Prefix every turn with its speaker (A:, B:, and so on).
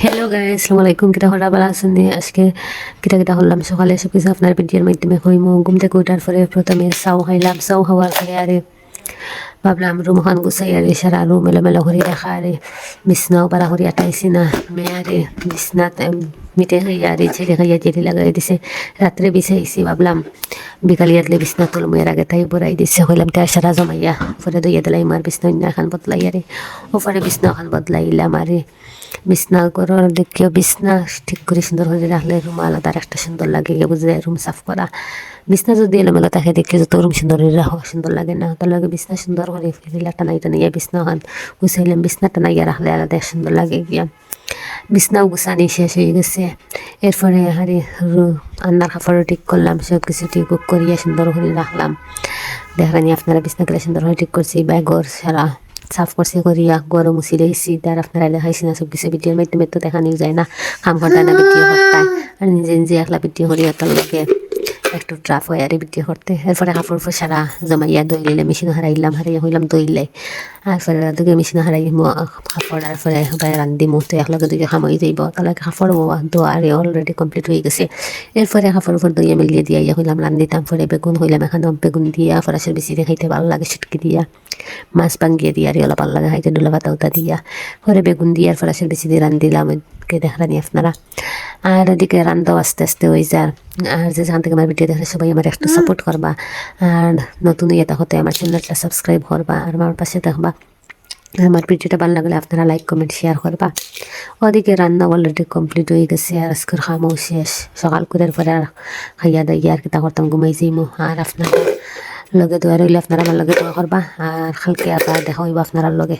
A: Hello guys আসসালামু আলাইকুম কিটা হরা ভালো আছেন নি? আজকে কিটা কিটা হলাম সকালে সব কিছু আপনার ভিডিওর মাধ্যমে হইম ঘুম থেকে উঠার পরে প্রথমে চাউ খাইলাম চাউ খাওয়ার পরে আরে ভাবলাম রুম খান গুছাই আরে সারা রুম এলোমেলো করে রাখা আরে বিছনাও পারা করে আটাইছি না মেয়ে আরে বিছনাত মিটে খাইয়া আরে ছেলে খাইয়া জেলি লাগাই দিছে রাত্রে বিছাইছি ভাবলাম বিকালি আতলে বিছনা তুল মেয়ের আগে তাই বড়াই দিছে হইলাম তাই সারা জমাইয়া পরে দইয়া দিলাই মার বিছনা খান বদলাই আরে ওপরে বিছনা খান বদলাইলাম আরে বিছনা করার দেখিও বিছনা ঠিক করে সুন্দর করে রাখলে রুম আলাদা একটা সুন্দর লাগে বুঝে রুম সাফ করা বিছনা যদি এলোমেলো থাকে, দেখে যত রুম সুন্দর করে রাখো সুন্দর লাগে না। তার লাগে বিছনা সুন্দর করে ফেরিলা টানাই টানাইয়া বিছনা খান গুছাইলাম বিছনা টানাইয়া রাখলে আলাদা সুন্দর লাগে গিয়া বিছনাও গুছানি শেষ হয়ে গেছে। এরপরে হারি আন্নার খাবারও ঠিক করলাম সব কিছু ঠিক করিয়া সুন্দর করে রাখলাম দেখানি আপনারা বিছনা বিছনাগুলো সুন্দর করে ঠিক করছি ব্যাগর সারা সাফ করছে করিয়া গরম মুছি রেখেছি তার আপনারা দেখাইছি না সব কিছু ভিডিওর মাধ্যমে তো দেখানি যায় না। কাম করতে না ভিডিও করতে আর নিজে নিজে একলা ভিডিও করি তার লোকে একটু ট্রাফ হয় আর ভিডিও করতে। এরপরে কাপড় সারা জমাইয়া দইলে মেশিন হারাইলাম, হারাইয়া হইলাম দইলে। তারপরে দুগে মেশিন হারাই কাপড় তারপরে সবাই রান্ধি মতো একলগে দুগে খামই যাইব। তাহলে কাপড় দোয়ারে অলরেডি কমপ্লিট হয়ে গেছে। এরপরে কাপড় উপর দইয়া মিলিয়ে দিয়া, ইয়া হইলাম রান্ধিতাম পরে বেগুন হইলাম, এখন বেগুন দিয়া, ফরাসের বেশি দিয়ে খাইতে ভালো লাগে ছুটকি দিয়া। মাছ ভাঙ্গিয়ে দিয়া আর অলপ ভালো লাগে ডুলা পাতা উতা দিয়া। পরে বেগুন দিয়ে আর ফরাসের বেশি দিয়ে রান্ধিলাম কে দেখানি আপনারা। আর এদিকে রান্ধাও আস্তে আস্তে হয়ে যায় আর যে যেখান থেকে আমার ভিডিও দেখলে সবাই আমার একটু সাপোর্ট করবা। আর নতুন ইয়েটা হতে আমার চ্যানেলটা সাবস্ক্রাইব করবা আর আমার পাশে দেখবা আমার ভিডিওটা ভালো লাগলে আপনারা লাইক কমেন্ট শেয়ার করবা। ওদিকে রান্না অলরেডি কমপ্লিট হয়ে গেছে আর আজকের খামও শেষ। সকাল করার পরে আর খাইয়া দাইয়া আর কিতা করতাম ঘুমাই যাইমো। আর আপনারা লগে দোয়া রইলে আপনারা আমার লগে দোয়া করবা আর খালকে আবার দেখা হইব আপনার লগে